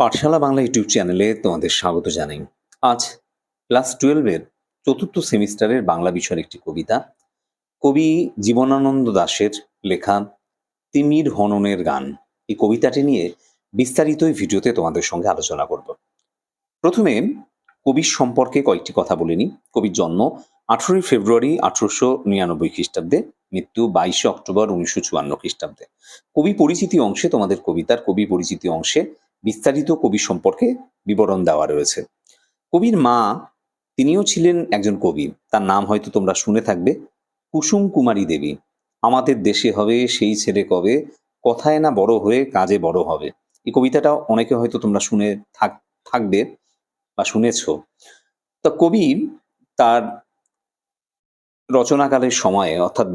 পাঠশালা Bangla YouTube চ্যানেলে তোমাদের স্বাগত জানাই। আজ ক্লাস টুয়েলভের চতুর্থ সেমিস্টারের বাংলা বিষয়ের একটি কবিতা। কবি জীবনানন্দ দাশের লেখা তিমির হননের গান। এই কবিতাটি নিয়ে বিস্তারিত এই ভিডিওতে তোমাদের সঙ্গে আলোচনা করব। প্রথমে কবির সম্পর্কে কয়েকটি কথা বলে নিই। কবির জন্ম আঠেরোই ফেব্রুয়ারি আঠারোশো নিরানব্বই খ্রিস্টাব্দে, মৃত্যু বাইশে অক্টোবর উনিশশো চুয়ান্ন খ্রিস্টাব্দে। কবি পরিচিতি অংশে তোমাদের কবিতার কবি পরিচিতি অংশে বিস্তারিত কবি সম্পর্কে বিবরণ দেওয়া রয়েছে। কবির মা, তিনিও ছিলেন একজন কবি। তার নাম হয়তো তোমরা শুনে থাকবে, কুসুম কুমারী দেবী। আমাদের দেশে হবে, সেই ছেলে কবে? কথায় না বড় হয়ে কাজে বড় হবে। এই কবিতাটা অনেকে হয়তো তোমরা শুনে থাক, থাকবে বা শুনেছ। তা কবি তার রচনাকালের সময়ে, অর্থাৎ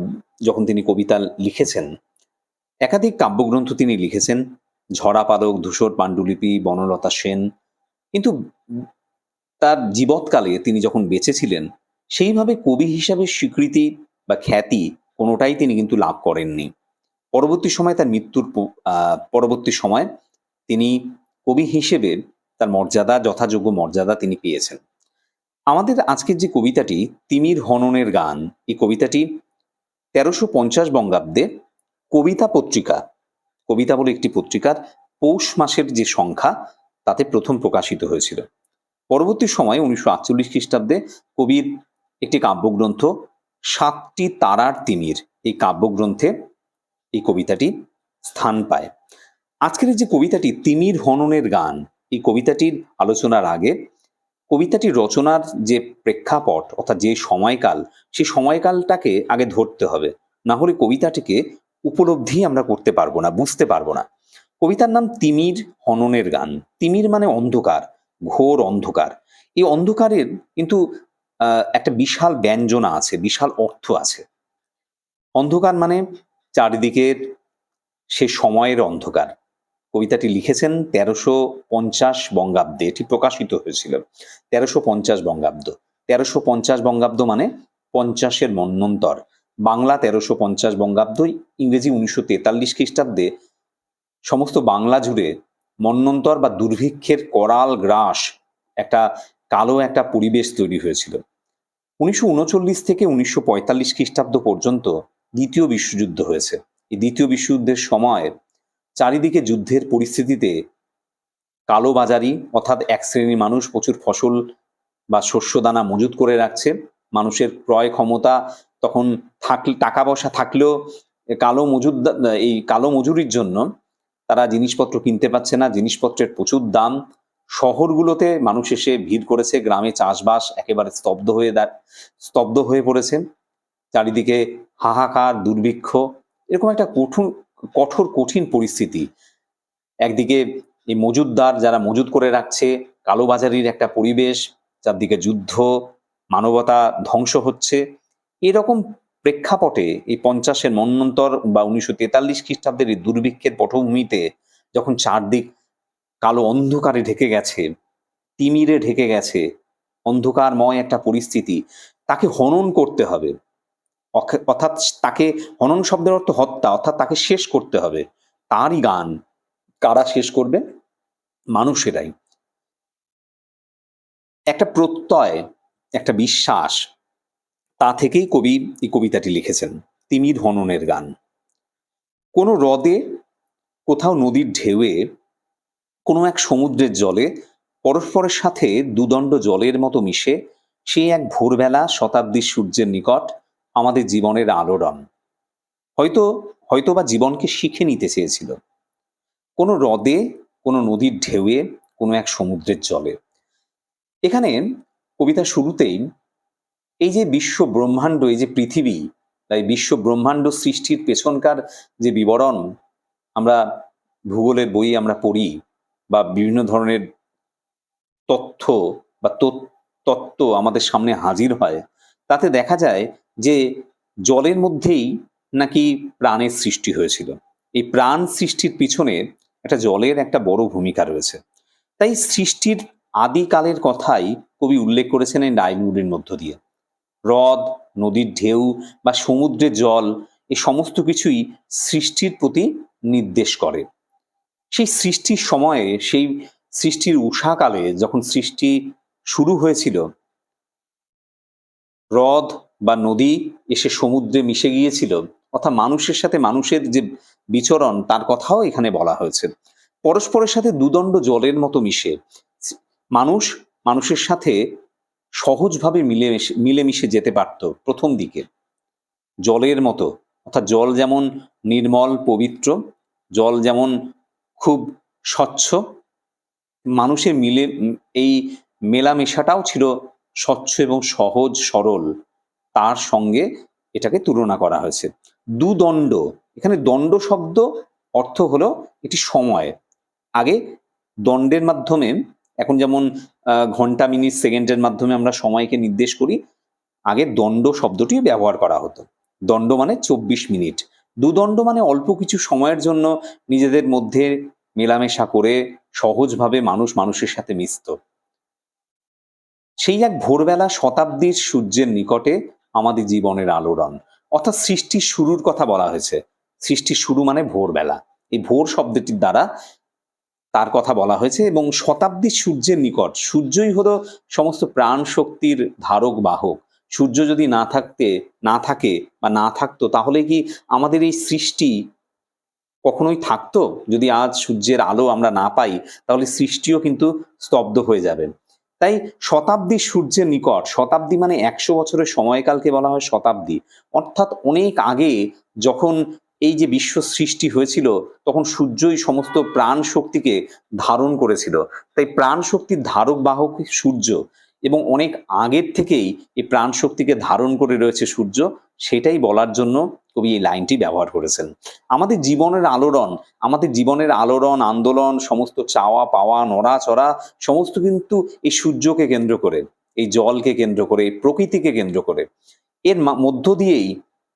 যখন তিনি কবিতা লিখেছেন, একাধিক কাব্যগ্রন্থ তিনি লিখেছেন ঝরা পালক ধূসর পাণ্ডুলিপি, বনলতা সেন। কিন্তু তার জীবৎকালে তিনি যখন বেঁচে ছিলেন সেইভাবে কবি হিসাবে স্বীকৃতি বা খ্যাতি কোনোটাই তিনি কিন্তু লাভ করেননি। পরবর্তী সময় তার মৃত্যুর পরবর্তী সময় তিনি কবি হিসেবে তার মর্যাদা, যথাযোগ্য মর্যাদা তিনি পেয়েছেন। আমাদের আজকের যে কবিতাটি, তিমির হননের গান, এই কবিতাটি তেরোশো পঞ্চাশ বঙ্গাব্দে কবিতা পত্রিকা কবিতা বলে একটি পত্রিকার পৌষ মাসের যে সংখ্যা, তাতে প্রথম প্রকাশিত হয়েছিল। পরবর্তী সময়ে উনিশশো আটচল্লিশ খ্রিস্টাব্দে কবির একটি কাব্যগ্রন্থ, সাতটি তারার তিমির, এই কাব্যগ্রন্থে এই কবিতাটি স্থান পায়। আজকের যে কবিতাটি, তিমির হননের গান, এই কবিতাটির আলোচনার আগে কবিতাটি রচনার যে প্রেক্ষাপট, অর্থাৎ যে সময়কাল সেই সময়কালটাকে আগে ধরতে হবে। না হলে কবিতাটিকে উপলব্ধি আমরা করতে পারব না, বুঝতে পারব না। কবিতার নাম তিমির হননের গান। তিমির মানে অন্ধকার, ঘোর অন্ধকার। এই অন্ধকারের কিন্তু একটা বিশাল ব্যঞ্জনা আছে, বিশাল অর্থ আছে। অন্ধকার মানে চারিদিকের সে সময়ের অন্ধকার। কবিতাটি লিখেছেন তেরোশো পঞ্চাশ বঙ্গাব্দে, এটি প্রকাশিত হয়েছিল। তেরোশো পঞ্চাশ বঙ্গাব্দ। তেরোশো পঞ্চাশ বঙ্গাব্দ মানে পঞ্চাশের মন্বন্তর বাংলা তেরোশো পঞ্চাশ বঙ্গাব্দ ইংরেজি উনিশশো তেতাল্লিশ খ্রিস্টাব্দে সমস্ত বাংলা জুড়ে মন্বন্তর বা দুর্ভিক্ষের করাল গ্রাস একটা কালো একটা পরিবেশ তৈরি হয়েছিল। উনিশশো উনচল্লিশ থেকে উনিশশো পঁয়তাল্লিশ খ্রিস্টাব্দ পর্যন্ত দ্বিতীয় বিশ্বযুদ্ধ হয়েছে। এই দ্বিতীয় বিশ্বযুদ্ধের সময় চারিদিকে যুদ্ধের পরিস্থিতিতে কালোবাজারি অর্থাৎ এক শ্রেণির মানুষ প্রচুর ফসল বা শস্য দানা মজুত করে রাখছে। মানুষের ক্রয় ক্ষমতা তখন থাক, টাকা পয়সা থাকলেও কালো মজুদ, এই কালো মজুরির জন্য তারা জিনিসপত্র কিনতে পারছে না, জিনিসপত্রের প্রচুর দাম। শহরগুলোতে মানুষ এসে ভিড় করেছে, গ্রামে চাষবাস একেবারে স্তব্ধ হয়ে স্তব্ধ হয়ে পড়েছে। চারিদিকে হাহাকার, দুর্ভিক্ষ, এরকম একটা কঠোর কঠোর, কঠিন পরিস্থিতি। একদিকে এই মজুদদার যারা মজুদ করে রাখছে, কালোবাজারির একটা পরিবেশ, চারদিকে যুদ্ধ, মানবতা ধ্বংস হচ্ছে। এরকম প্রেক্ষাপটে এই পঞ্চাশের মন্বন্তর বা উনিশশো তেতাল্লিশ খ্রিস্টাব্দের এই দুর্ভিক্ষের পটভূমিতে যখন চারদিক কালো অন্ধকারে ঢেকে গেছে, তিমিরে ঢেকে গেছে, অন্ধকারময় একটা পরিস্থিতি, তাকে হনন করতে হবে। অর্থাৎ তাকে হনন শব্দের অর্থ হত্যা, অর্থাৎ তাকে শেষ করতে হবে। তারই গান কারা শেষ করবে? মানুষেরাই। একটা প্রত্যয়, একটা বিশ্বাস তা থেকেই কবি এই কবিতাটি লিখেছেন। তিমির হননের গান। কোনো হ্রদে, কোথাও নদীর ঢেউয়ে, কোনো এক সমুদ্রের জলে, পরস্পরের সাথে দুদণ্ড জলের মতো মিশে, সেই এক ভোরবেলা শতাব্দীর সূর্যের নিকট আমাদের জীবনের আলোড়ন। হয়তো, হয়তোবা জীবনকে শিখে নিতে চেয়েছিল। কোনো হ্রদে, কোনো নদীর ঢেউয়ে, কোনো এক সমুদ্রের জলে। এখানে কবিতা শুরুতেই এই যে বিশ্ব ব্রহ্মাণ্ড, এই যে পৃথিবী, তাই বিশ্ব ব্রহ্মাণ্ড সৃষ্টির পেছনকার যে বিবরণ আমরা ভূগোলের বই আমরা পড়ি বা বিভিন্ন ধরনের তথ্য বা তত্ত্ব আমাদের সামনে হাজির হয়, তাতে দেখা যায় যে জলের মধ্যেই নাকি প্রাণের সৃষ্টি হয়েছিল। এই প্রাণ সৃষ্টির পিছনে একটা জলের একটা বড় ভূমিকা রয়েছে। তাই সৃষ্টির আদিকালের কথাই কবি উল্লেখ করেছেন এই নাইলুরির মধ্য দিয়ে। হ্রদ, নদীর ঢেউ বা সমুদ্রের জল, এ সমস্ত কিছুই সৃষ্টির প্রতি নির্দেশ করে। সেই সৃষ্টির সময়ে, সেই সৃষ্টির উষাকালে যখন সৃষ্টি শুরু হয়েছিল, হ্রদ বা নদী এসে সমুদ্রে মিশে গিয়েছিল, অর্থাৎ মানুষের সাথে মানুষের যে বিচরণ, তার কথাও এখানে বলা হয়েছে। পরস্পরের সাথে দুদণ্ড জলের মতো মিশে, মানুষ মানুষের সাথে সহজভাবে মিলেমিশে মিলেমিশে যেতে পারত প্রথম দিকে। জলের মতো, অর্থাৎ জল যেমন নির্মল, পবিত্র, জল যেমন খুব স্বচ্ছ, মানুষের মিলে, এই মেলামেশাটাও ছিল স্বচ্ছ এবং সহজ, সরল। তার সঙ্গে এটাকে তুলনা করা হয়েছে। দুদণ্ড, এখানে দণ্ড শব্দ অর্থ হলো এটি সময়। আগে দণ্ডের মাধ্যমে এখন যেমন ঘণ্টা মিনিট, সেকেন্ডের মাধ্যমে আমরা সময়কে নির্দেশ করি, আগে দণ্ড শব্দটি ব্যবহার করা হতো। দণ্ড মানে চব্বিশ মিনিট। দুদণ্ড মানে অল্প কিছু সময়ের জন্য নিজেদের মধ্যে মেলামেশা করে সহজভাবে মানুষ মানুষের সাথে মিশত। সেই এক ভোরবেলা শতাব্দীর সূর্যের নিকটে আমাদের জীবনের আলোড়ন, অর্থাৎ সৃষ্টির শুরুর কথা বলা হয়েছে। সৃষ্টির শুরু মানে ভোরবেলা। এই ভোর শব্দটির দ্বারা তার কথা বলা হয়েছে এবং শতাব্দীর সূর্যের নিকট, সূর্যই হলো সমস্ত প্রাণ শক্তির ধারক বাহক। সূর্য যদি না থাকতে, না থাকে বা না থাকতো, তাহলে কি আমাদের এই সৃষ্টি কখনোই থাকতো? যদি আজ সূর্যের আলো আমরা না পাই, তাহলে সৃষ্টিও কিন্তু স্তব্ধ হয়ে যাবে। তাই শতাব্দী সূর্যের নিকট, শতাব্দী মানে একশো বছরের সময়কালকে বলা হয় শতাব্দী। অর্থাৎ অনেক আগে যখন এই যে বিশ্ব সৃষ্টি হয়েছিল, তখন সূর্যই সমস্ত প্রাণ শক্তিকে ধারণ করেছিল। তাই প্রাণ শক্তির ধারক বাহক সূর্য এবং অনেক আগের থেকেই এই প্রাণ শক্তিকে ধারণ করে রয়েছে সূর্য। সেটাই বলার জন্য কবি এই লাইনটি ব্যবহার করেছেন। আমাদের জীবনের আলোড়ন, আমাদের জীবনের আলোড়ন, আন্দোলন, সমস্ত চাওয়া, পাওয়া, নড়াচড়া, সমস্ত কিন্তু এই সূর্যকে কেন্দ্র করে, এই জলকে কেন্দ্র করে, এই প্রকৃতিকে কেন্দ্র করে। এর মধ্য দিয়েই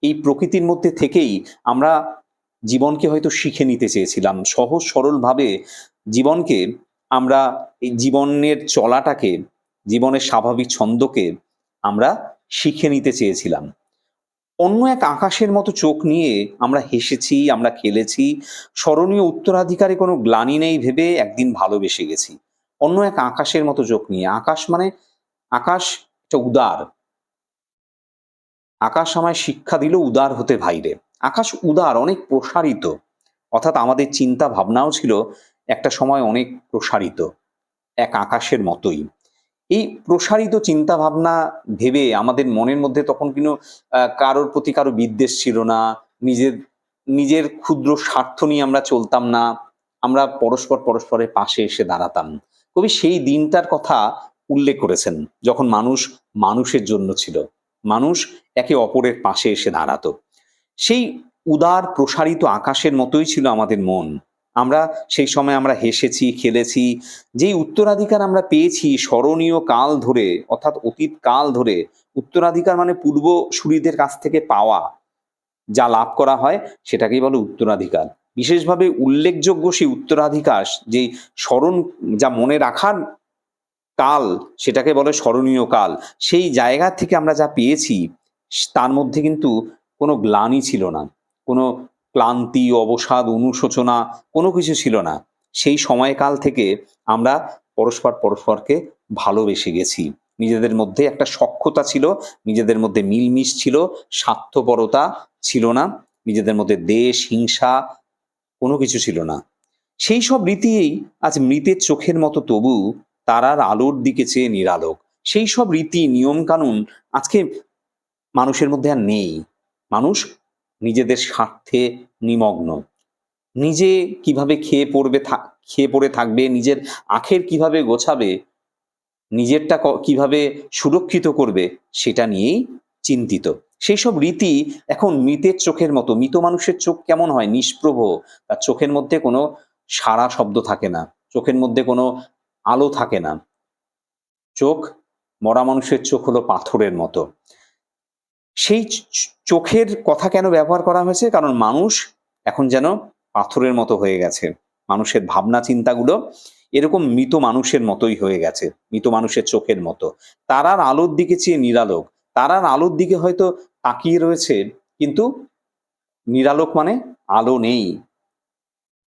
এই প্রকৃতির মধ্যে থেকেই আমরা জীবনকে হয়তো শিখে নিতে চেয়েছিলাম। সহজ, সরলভাবে জীবনকে আমরা এই জীবনের চলাটাকে, জীবনের স্বাভাবিক ছন্দকে আমরা শিখে নিতে চেয়েছিলাম। অন্য এক আকাশের মতো চোখ নিয়ে আমরা হেসেছি, আমরা খেলেছি। স্মরণীয় উত্তরাধিকারে কোনো গ্লানি নেই ভেবে একদিন ভালোবেসে গেছি। অন্য এক আকাশের মতো চোখ নিয়ে। আকাশ মানে আকাশ একটা উদার। আকাশ আমায় শিক্ষা দিল উদার হতে ভাইরে। আকাশ উদার, অনেক প্রসারিত। অর্থাৎ আমাদের চিন্তা ভাবনাও ছিল একটা সময় অনেক প্রসারিত, এক আকাশের মতোই। এই প্রসারিত চিন্তা ভাবনা ভেবে আমাদের মনের মধ্যে তখন কিন্তু কারোর প্রতি কারও বিদ্বেষ ছিল না। নিজের নিজের ক্ষুদ্র স্বার্থ নিয়ে আমরা চলতাম না। আমরা পরস্পর পরস্পরের পাশে এসে দাঁড়াতাম। কবি সেই দিনটার কথা উল্লেখ করেছেন, যখন মানুষ মানুষের জন্য ছিল। মানুষ একে অপরের পাশে এসে দাঁড়াতো। সেই উদার প্রসারিত আকাশের মতোই ছিল আমাদের মন। আমরা সেই সময় আমরা হেসেছি, খেলেছি, যেই উত্তরাধিকার আমরা পেয়েছি স্মরণীয় কাল ধরে, অর্থাৎ অতীত কাল ধরে, উত্তরাধিকার মানে পূর্বসূরিদের কাছ থেকে পাওয়া, যা লাভ করা হয়, সেটাকেই বলে উত্তরাধিকার। বিশেষভাবে উল্লেখযোগ্য সেই উত্তরাধিকার, যেই স্মরণ, যা মনে রাখার কাল, সেটাকে বলে স্মরণীয় কাল। সেই জায়গা থেকে আমরা যা পেয়েছি, তার মধ্যে কিন্তু কোনো গ্লানি ছিল না, কোনো ক্লান্তি, অবসাদ, অনুশোচনা, কোনো কিছু ছিল না। সেই সময়কাল থেকে আমরা পরস্পর পরস্পরকে ভালোবেসে গেছি। নিজেদের মধ্যে একটা সখ্যতা ছিল, নিজেদের মধ্যে মিলমিশ ছিল, স্বার্থপরতা ছিল না, নিজেদের মধ্যে দেশ, হিংসা, কোনো কিছু ছিল না। সেই সব রীতিই আজ মৃতের চোখের মতো তবু তারার আলোর দিকে চেয়ে নিরালোক। সেই সব রীতি, নিয়ম কানুন আজকে মানুষের মধ্যে আর নেই। মানুষ নিজেদের স্বার্থে নিমগ্ন। নিজে কীভাবে খেয়ে পড়বে খেয়ে পড়ে থাকবে, নিজের আখের কীভাবে গোছাবে, নিজেরটা কীভাবে সুরক্ষিত করবে, সেটা নিয়েই চিন্তিত। সেই সব রীতি এখন মৃতের চোখের মতো। মৃত মানুষের চোখ কেমন হয়? নিষ্প্রভ। তার চোখের মধ্যে কোনো সারা শব্দ থাকে না। চোখের মধ্যে কোনো আলো থাকে না। চোখ মরা মানুষের চোখ হলো পাথরের মতো। সেই চোখের কথা কেন ব্যবহার করা হয়েছে? কারণ মানুষ এখন যেন পাথরের মতো হয়ে গেছে। মানুষের ভাবনা চিন্তাগুলো এরকম মৃত মানুষের মতোই হয়ে গেছে, মৃত মানুষের চোখের মতো। তারার আলোর দিকে চেয়ে নিরালোক। তারার আলোর দিকে হয়তো তাকিয়ে রয়েছে, কিন্তু নিরালোক মানে আলো নেই।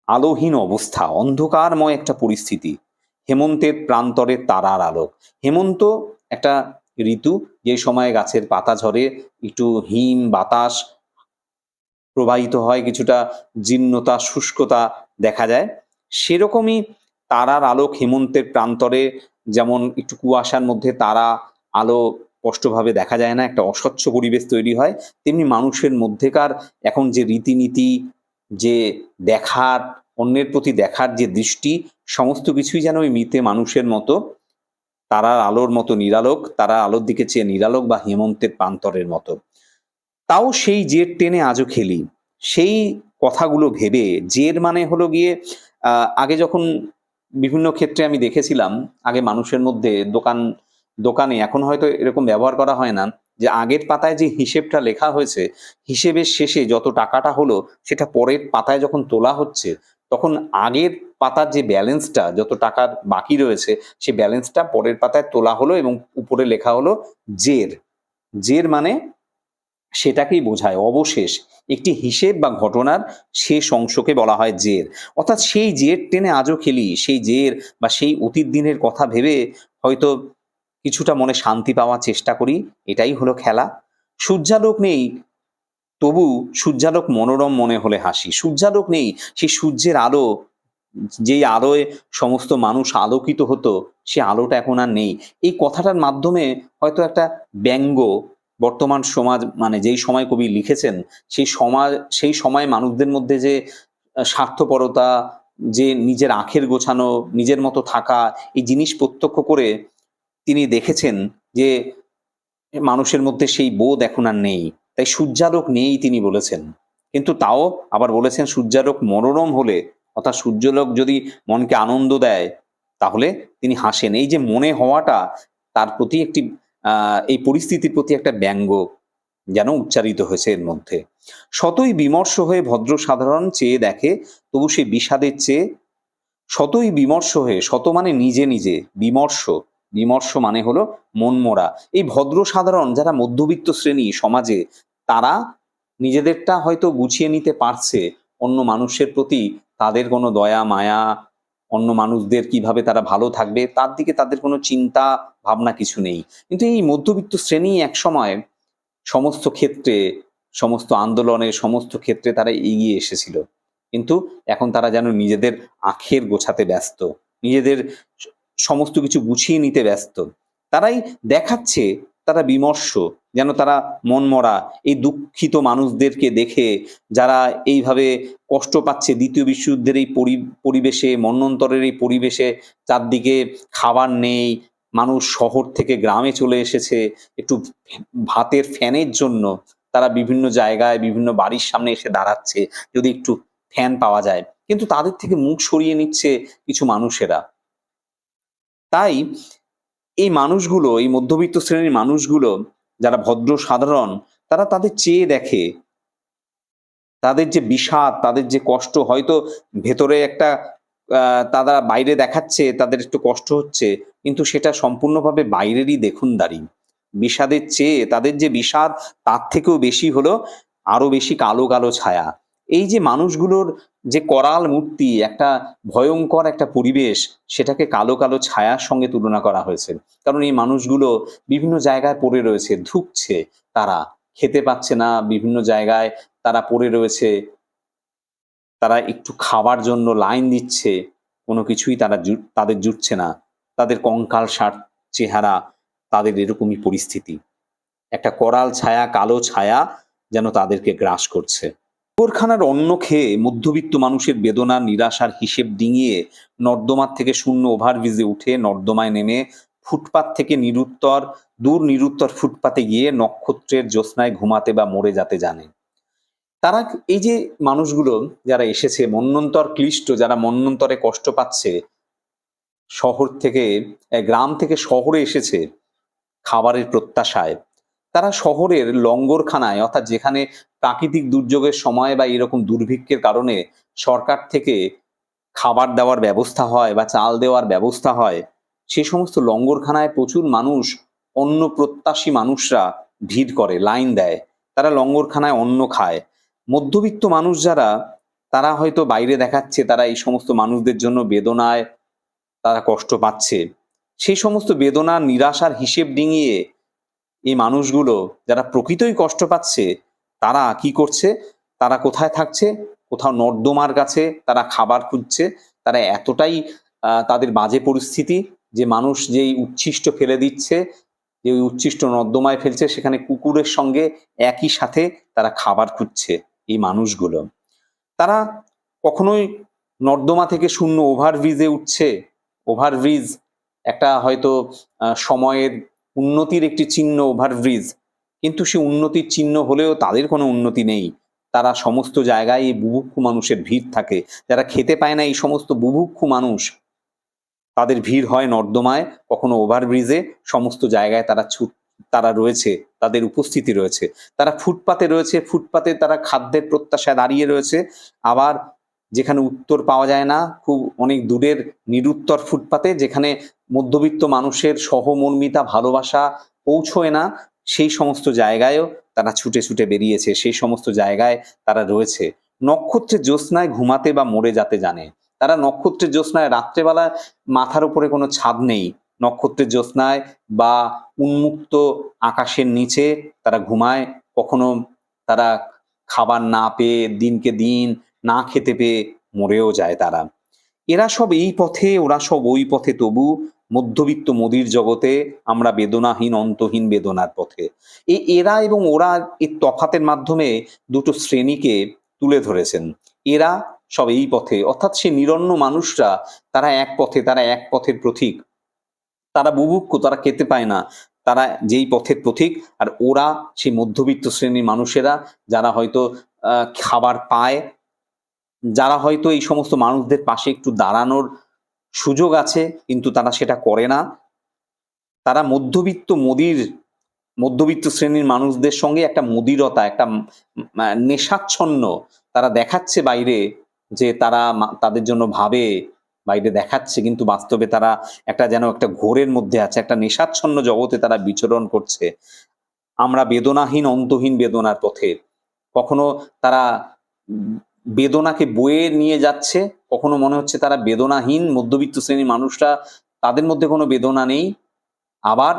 আলোহীন অবস্থা, অন্ধকারময় একটা পরিস্থিতি। হেমন্তের প্রান্তরে তারার আলোক। হেমন্ত একটা ঋতু, যে সময় গাছের পাতা ঝরে, একটু হিম, বাতাস প্রবাহিত হয়, কিছুটা জীর্ণতা, শুষ্কতা দেখা যায়। সেরকমই তারার আলোক হেমন্তের প্রান্তরে, যেমন একটু কুয়াশার মধ্যে তারা আলো স্পষ্টভাবে দেখা যায় না, একটা অস্বচ্ছ পরিবেশ তৈরি হয়, তেমনি মানুষের মধ্যেকার এখন যে রীতিনীতি, যে দেখার অন্যের প্রতি দেখার যে দৃষ্টি, সমস্ত কিছুই যেন ওই মৃতে মানুষের মতো তারার আলোর মতো নিরালোক, তারা আলোর দিকে চেয়ে নিরালোক বা হেমন্তের প্রান্তরের মতো। তাও সেই জের টেনে আজও খেলি। সেই কথাগুলো ভেবে, জের মানে হলো গিয়ে আগে যখন বিভিন্ন ক্ষেত্রে আমি দেখেছিলাম, আগে মানুষের মধ্যে দোকান, দোকানে এখন হয়তো এরকম ব্যবহার করা হয় না, যে আগের পাতায় যে হিসেবটা লেখা হয়েছে, হিসেবের শেষে যত টাকাটা হলো, সেটা পরের পাতায় যখন তোলা হচ্ছে তখন আগের পাতার যে ব্যালেন্সটা, যত টাকার বাকি রয়েছে, সেই ব্যালেন্সটা পরের পাতায় তোলা হলো এবং উপরে লেখা হলো জের। জের মানে সেটাকেই বোঝায় অবশেষ। একটি হিসেব বা ঘটনার শেষ অংশকে বলা হয় জের। অর্থাৎ সেই জের টেনে আজও খেলি, সেই জের বা সেই অতীত দিনের কথা ভেবে হয়তো কিছুটা মনে শান্তি পাওয়ার চেষ্টা করি, এটাই হলো খেলা। সূর্যালোক নেই তবু সূর্যালোক মনোরম মনে হলে হাসি। সূর্যালোক নেই সেই সূর্যের আলো, যেই আলোয় সমস্ত মানুষ আলোকিত হতো, সে আলোটা এখন আর নেই। এই কথাটার মাধ্যমে হয়তো একটা ব্যঙ্গ বর্তমান সমাজ মানে যেই সময় কবি লিখেছেন, সেই সমাজ সেই সময় মানুষদের মধ্যে যে স্বার্থপরতা, যে নিজের আখের গোছানো, নিজের মতো থাকা, এই জিনিস প্রত্যক্ষ করে তিনি দেখেছেন যে, মানুষের মধ্যে সেই বোধ এখন আর নেই। তাই সূর্যালোক নেই তিনি বলেছেন। কিন্তু তাও আবার বলেছেন সূর্যালোক মনোরম হলে, অর্থাৎ সূর্যালোক যদি মনকে আনন্দ দেয়, তাহলে তিনি হাসেন। এই যে মনে হওয়াটা, তার প্রতি একটি এই পরিস্থিতির প্রতি একটা ব্যঙ্গ যেন উচ্চারিত হয়েছে এর মধ্যে। শতই বিমর্ষ হয়ে ভদ্র সাধারণ চেয়ে দেখে, তবু সে বিষাদের চেয়ে, শতই বিমর্ষ হয়ে, শত মানে নিজে নিজে, বিমর্ষ। বিমর্ষ মানে হলো মনমোরা। এই ভদ্র সাধারণ যারা মধ্যবিত্ত শ্রেণি সমাজে, তারা নিজেদেরটা হয়তো গুছিয়ে নিতে পারছে অন্য মানুষের প্রতি, তাদের কোনো দয়া, মায়া, অন্য মানুষদের কীভাবে তারা ভালো থাকবে, তার দিকে তাদের কোনো চিন্তা, ভাবনা কিছু নেই। কিন্তু এই মধ্যবিত্ত শ্রেণি এক সময় সমস্ত ক্ষেত্রে, সমস্ত আন্দোলনে, সমস্ত ক্ষেত্রে তারা এগিয়ে এসেছিল। কিন্তু এখন তারা যেন নিজেদের আখের গোছাতে ব্যস্ত। নিজেদের সমস্ত কিছু গুছিয়ে নিতে ব্যস্ত। তারাই দেখাচ্ছে, তারা বিমর্ষ, যেন তারা মনমরা, এই দুঃখিত মানুষদেরকে দেখে, যারা এইভাবে কষ্ট পাচ্ছে দ্বিতীয় বিশ্বযুদ্ধের এই পরি- পরিবেশে মন্বন্তরের এই পরিবেশে, চারদিকে খাবার নেই, মানুষ শহর থেকে গ্রামে চলে এসেছে, একটু ভাতের ফ্যানের জন্য, তারা বিভিন্ন জায়গায়, বিভিন্ন বাড়ির সামনে এসে দাঁড়াচ্ছে, যদি একটু ফ্যান পাওয়া যায়। কিন্তু তাদের থেকে মুখ সরিয়ে নিচ্ছে কিছু মানুষেরা। তাই এই মানুষগুলো, এই মধ্যবিত্ত শ্রেণির মানুষগুলো, যারা ভদ্র, সাধারণ, তারা তাদের চেয়ে দেখে। তাদের যে বিষাদ, তাদের যে কষ্ট, হয়তো ভেতরে একটা তারা বাইরে দেখাচ্ছে, তাদের একটু কষ্ট হচ্ছে, কিন্তু সেটা সম্পূর্ণভাবে বাইরেরই দেখুন দাঁড়ি বিষাদের চেয়ে তাদের যে বিষাদ, তার থেকেও বেশি হলো আরও বেশি কালো কালো ছায়া। এই যে মানুষগুলোর যে করাল মূর্তি, একটা ভয়ঙ্কর একটা পরিবেশ, সেটাকে কালো কালো ছায়ার সঙ্গে তুলনা করা হয়েছে। কারণ এই মানুষগুলো বিভিন্ন জায়গায় পড়ে রয়েছে, ধুকছে তারা। খেতে পাচ্ছে না, বিভিন্ন জায়গায় তারা পড়ে রয়েছে। তারা একটু খাবার জন্য লাইন দিচ্ছে, কোনো কিছুই তারা তাদের জুটছে না। তাদের কঙ্কাল সার চেহারা, তাদের এরকমই পরিস্থিতি। একটা করাল ছায়া, কালো ছায়া যেন তাদেরকে গ্রাস করছে। গোরখানার অন্ন খেয়ে মধ্যবিত্ত মানুষের বেদনা, নিরাশার হিসেব ডিঙিয়ে নর্দমার থেকে শূন্য ওভারব্রিজে উঠে নর্দমায় নেমে ফুটপাত থেকে নিরুত্তর, দূর নিরুত্তর ফুটপাতে গিয়ে নক্ষত্রের জ্যোৎস্নায় ঘুমাতে বা মরে যাতে জানে। তারা এই যে মানুষগুলো যারা এসেছে, মন্নন্তর ক্লিষ্ট, যারা মন্নন্তরে কষ্ট পাচ্ছে, শহর থেকে গ্রাম থেকে শহরে এসেছে খাবারের প্রত্যাশায়, তারা শহরের লঙ্গরখানায় অর্থাৎ যেখানে প্রাকৃতিক দুর্যোগের সময় বা এরকম দুর্ভিক্ষের কারণে সরকার থেকে খাবার দেওয়ার ব্যবস্থা হয় বা চাল দেওয়ার ব্যবস্থা হয়, সে সমস্ত লঙ্গরখানায় প্রচুর মানুষ অন্ন প্রত্যাশী মানুষরা ভিড় করে, লাইন দেয়। তারা লঙ্গরখানায় অন্ন খায়। মধ্যবিত্ত মানুষ যারা, তারা হয়তো বাইরে দেখাচ্ছে, তারা এই সমস্ত মানুষদের জন্য বেদনায় তারা কষ্ট পাচ্ছে। সেই সমস্ত বেদনা, নিরাশার হিসেব ডিঙিয়ে এই মানুষগুলো, যারা প্রকৃতই কষ্ট পাচ্ছে তারা কি করছে? তারা কোথায় থাকছে? কোথাও নর্দমার কাছে তারা খাবার খুঁজছে। তারা এতটাই তাদের বাজে পরিস্থিতি যে মানুষ যেই উচ্ছিষ্ট ফেলে দিচ্ছে যে ওই উচ্ছিষ্ট নর্দমায় ফেলছে, সেখানে কুকুরের সঙ্গে একই সাথে তারা খাবার খুঁজছে এই মানুষগুলো। তারা কখনোই নর্দমা থেকে শূন্য ওভারব্রিজে উঠছে। ওভারব্রিজ একটা হয়তো সময়ের উন্নতির একটি চিহ্ন, ওভারব্রিজ। কিন্তু সে উন্নতির চিহ্ন হলেও তাদের কোনো উন্নতি নেই। তারা সমস্ত জায়গায় এই বুভুক্ষু মানুষের ভিড় থাকে। যারা খেতে পায় না এই সমস্ত বুভুক্ষু মানুষ, তাদের ভিড় হয় নর্দমায়, কখনো ওভারব্রিজে, সমস্ত জায়গায় তারা ছুট, তারা রয়েছে, তাদের উপস্থিতি রয়েছে। তারা ফুটপাতে রয়েছে, ফুটপাতে তারা খাদ্যের প্রত্যাশায় দাঁড়িয়ে রয়েছে। আবার যেখানে উত্তর পাওয়া যায় না, খুব অনেক দূরের নিরুত্তর ফুটপাতে, যেখানে মধ্যবিত্ত মানুষের সহমর্মিতা, ভালোবাসা পৌঁছয় না সেই সমস্ত জায়গায়ও তারা ছুটে ছুটে বেরিয়েছে, সেই সমস্ত জায়গায় তারা রয়েছে। নক্ষত্রের জ্যোৎস্নায় ঘুমাতে বা মরে যাতে জানে। তারা নক্ষত্রের জ্যোৎস্নায় রাত্রেবেলা মাথার উপরে কোনো ছাদ নেই। নক্ষত্রের জ্যোৎস্নায় বা উন্মুক্ত আকাশের নিচে তারা ঘুমায়। কখনো তারা খাবার না পেয়ে দিনকে দিন না খেতে পেয়ে মরেও যায় তারা। এরা সব এই পথে, ওরা সব ওই পথে। তবু মধ্যবিত্ত মোদির জগতে আমরা বেদনাহীন, অন্তহীন বেদনার পথে। এই এরা এবং ওরা এই তফাতের মাধ্যমে দুটো শ্রেণীকে তুলে ধরেছেন। এরা সব এই পথে, অর্থাৎ সে নিরন্ন মানুষরা, তারা এক পথে, তারা এক পথের প্রতীক। তারা বুভুক্ষ, তারা খেতে পায় না। তারা যেই পথের প্রতীক, আর ওরা সেই মধ্যবিত্ত শ্রেণির মানুষেরা, যারা হয়তো খাবার পায়, যারা হয়তো এই সমস্ত মানুষদের পাশে একটু দাঁড়ানোর সুযোগ আছে, কিন্তু তারা সেটা করে না। তারা মধ্যবিত্ত মোদির, মধ্যবিত্ত শ্রেণির মানুষদের সঙ্গে একটা মদিরতা, একটা নেশাচ্ছন্ন তারা দেখাচ্ছে বাইরে যে তারা তাদের জন্য ভাবে, বাইরে দেখাচ্ছে, কিন্তু বাস্তবে তারা একটা যেন একটা ঘোরের মধ্যে আছে, একটা নেশাচ্ছন্ন জগতে তারা বিচরণ করছে। আমরা বেদনাহীন, অন্তহীন বেদনার পথে। কখনো তারা বেদনাকে বয়ে নিয়ে যাচ্ছে কখনো মনে হচ্ছে তারা বেদনাহীন মধ্যবিত্ত শ্রেণির মানুষরা, তাদের মধ্যে কোনো বেদনা নেই। আবার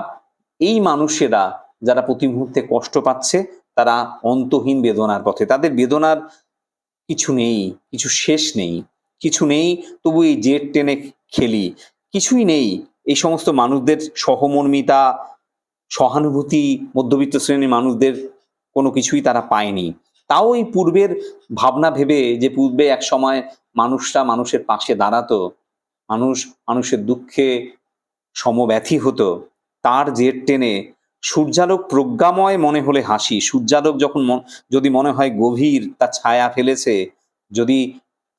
এই মানুষেরা যারা প্রতি মুহূর্তে কষ্ট পাচ্ছে, তারা অন্তহীন বেদনার পথে। তাদের বেদনার কিছু নেই, কিছু শেষ নেই, কিছু নেই, তবু এই জেট টেনে খেলি। কিছুই নেই। এই সমস্ত মানুষদের সহমর্মিতা, সহানুভূতি মধ্যবিত্ত শ্রেণির মানুষদের কোনো কিছুই তারা পায়নি। তাও এই পূর্বের ভাবনা ভেবে যে পূর্বে এক সময় মানুষরা মানুষের পাশে দাঁড়াতো, মানুষ মানুষের দুঃখে সমব্যথী হতো, তার জেট টেনে সূর্যালোক প্রজ্ঞাময় মনে হলে হাসি, সূর্যালোক যখন যদি মনে হয় গভীর তার ছায়া ফেলেছে, যদি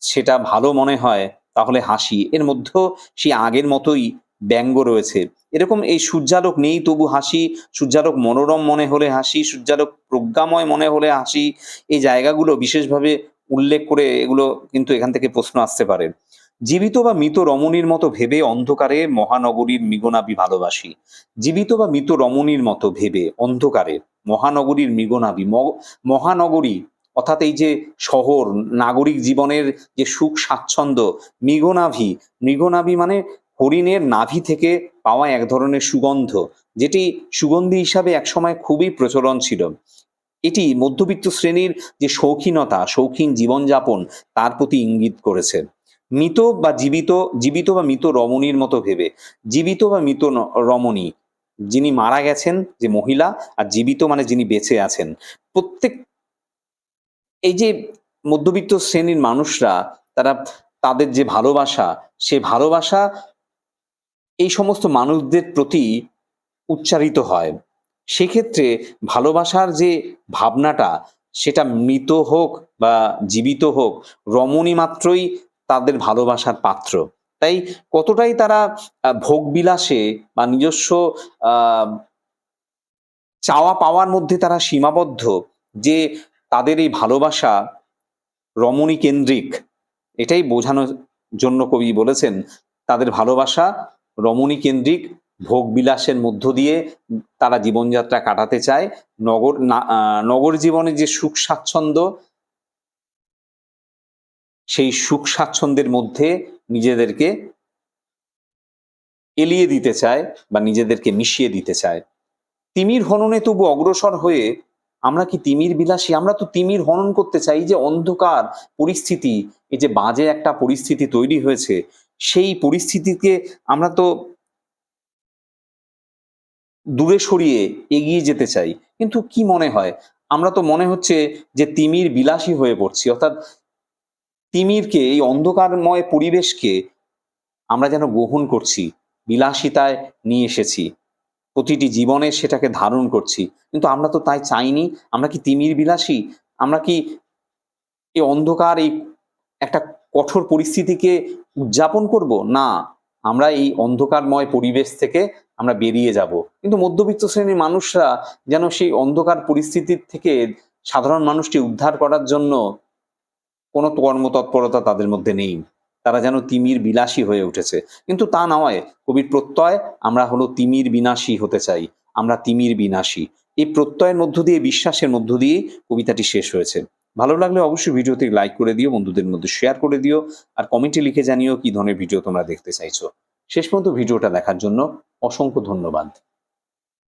সেটা ভালো মনে হয় তাহলে হাসি, এর মধ্যেও সে আগের মতোই ব্যঙ্গ রয়েছে। এরকম এই সূর্যালোক নেই তবু হাসি, সূর্যালোক মনোরম মনে হলে হাসি, সূর্যালোক প্রজ্ঞাময় মনে হলে হাসি, এই জায়গাগুলো বিশেষভাবে উল্লেখ করে এগুলো কিন্তু এখান থেকে প্রশ্ন আসতে পারে। জীবিত বা মৃত রমণীর মতো ভেবে অন্ধকারে মহানগরীর মৃগনাভি ভালোবাসি। জীবিত বা মৃত রমণীর মতো ভেবে অন্ধকারে মহানগরীর মৃগনাভি, ম- মহানগরী অর্থাৎ এই যে শহর, নাগরিক জীবনের যে সুখ স্বাচ্ছন্দ্য, মৃগনাভি মৃগনাভি মানে হরিণের নাভি থেকে পাওয়া এক ধরনের সুগন্ধ, যেটি সুগন্ধি হিসাবে একসময় খুবই প্রচলন ছিল। এটি মধ্যবিত্ত শ্রেণির যে শৌখিনতা, শৌখিন জীবনযাপন, তার প্রতি ইঙ্গিত করেছে। মৃত বা জীবিত জীবিত বা মৃত রমণীর মতো ভেবে, জীবিত বা মৃত রমণী, যিনি মারা গেছেন যে মহিলা, আর জীবিত মানে যিনি বেঁচে আছেন। প্রত্যেক, এই যে মধ্যবিত্ত শ্রেণির মানুষরা, তারা তাদের যে ভালোবাসা, সে ভালোবাসা এই সমস্ত মানুষদের প্রতি উচ্চারিত হয়। সেক্ষেত্রে ভালোবাসার যে ভাবনাটা, সেটা মৃত হোক বা জীবিত হোক, রমণী মাত্রই তাদের ভালোবাসার পাত্র। তাই কতটাই তারা ভোগবিলাসে বা নিজস্ব চাওয়া পাওয়ার মধ্যে তারা সীমাবদ্ধ যে তাদের এই ভালোবাসা রমণী কেন্দ্রিক, এটাই বোঝানোর জন্য কবি বলেছেন, তাদের ভালোবাসা রমণী কেন্দ্রিক ভোগ বিলাসের মধ্য দিয়ে তারা জীবনযাত্রা কাটাতে চায়। নগর নগর জীবনে যে সুখ স্বাচ্ছন্দ্য, সেই সুখ স্বাচ্ছন্দ্যের মধ্যে নিজেদেরকে এলিয়ে দিতে চায় বা নিজেদেরকে মিশিয়ে দিতে চায়। তিমির হননে তবু অগ্রসর হয়ে আমরা কি তিমির বিলাসী? আমরা তো তিমির হনন করতে চাই। যে অন্ধকার পরিস্থিতি, এই যে বাজে একটা পরিস্থিতি তৈরি হয়েছে সেই পরিস্থিতিকে আমরা তো দূরে সরিয়ে এগিয়ে যেতে চাই। কিন্তু কি মনে হয়? আমরা তো মনে হচ্ছে যে তিমির বিলাসী হয়ে পড়ছি। অর্থাৎ তিমিরকে, এই অন্ধকারময় পরিবেশকে আমরা যেন গ্রহণ করছি, বিলাসিতায় নিয়ে এসেছি। প্রতিটি জীবনে সেটাকে ধারণ করছি। কিন্তু আমরা তো তাই চাইনি। আমরা কি তিমির বিলাসী? আমরা কি এই অন্ধকার, এই একটা কঠোর পরিস্থিতিকে উদযাপন করব? না। আমরা এই অন্ধকারময় পরিবেশ থেকে আমরা বেরিয়ে যাব। কিন্তু মধ্যবিত্ত শ্রেণির মানুষরা যেন সেই অন্ধকার পরিস্থিতির থেকে সাধারণ মানুষটি উদ্ধার করার জন্য কোনো কর্মতৎপরতা তাদের মধ্যে নেই। তারা যেন তিমির বিলাসী হয়ে উঠেছে। কিন্তু তা নয়, কবির প্রত্যয়, আমরা হলো তিমির বিনাশী হতে চাই। আমরা তিমির বিনাশী। এই প্রত্যয়ের মধ্য দিয়ে, বিশ্বাসের মধ্য দিয়েই কবিতাটি শেষ হয়েছে। ভালো লাগলে অবশ্যই ভিডিওতে লাইক করে দিও, বন্ধুদের মধ্যে শেয়ার করে দিও, আর কমেন্টে লিখে জানিও কি ধরনের ভিডিও তোমরা দেখতে চাইছো। শেষ পর্যন্ত ভিডিওটা দেখার জন্য অসংখ্য ধন্যবাদ।